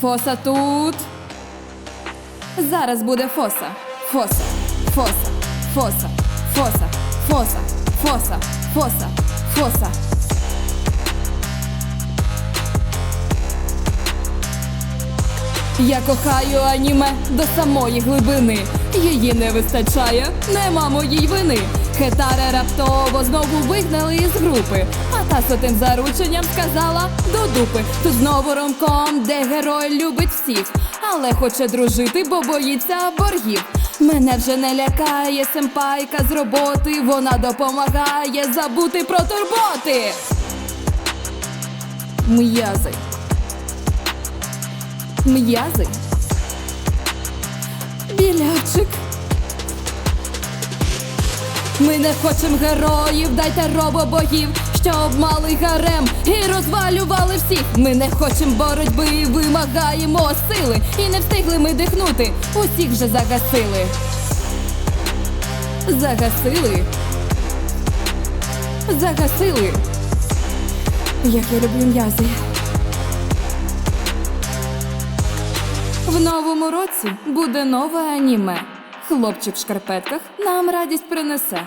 Фоса тут. Зараз буде фоса. Фоса. Фоса. Фоса. Фоса. Фоса. Фоса. Фоса. Фоса. Я кохаю аніме до самої глибини. Її не вистачає, нема моїй вини. Хетаре раптово знову вигнали із групи. А та з тим зарученням сказала до дупи. Тут знову ромком, де герой любить всіх, але хоче дружити, бо боїться боргів. Мене вже не лякає семпайка з роботи. Вона допомагає забути про турботи. М'язи. М'язи. Білячик. Ми не хочемо героїв, дайте робобогів, щоб мали гарем і розвалювали всіх. Ми не хочемо боротьби, вимагаємо сили. І не встигли ми дихнути, усіх вже загасили. Загасили. Загасили. Як я люблю м'язи. В новому році буде нове аніме. Хлопчик в шкарпетках нам радість принесе.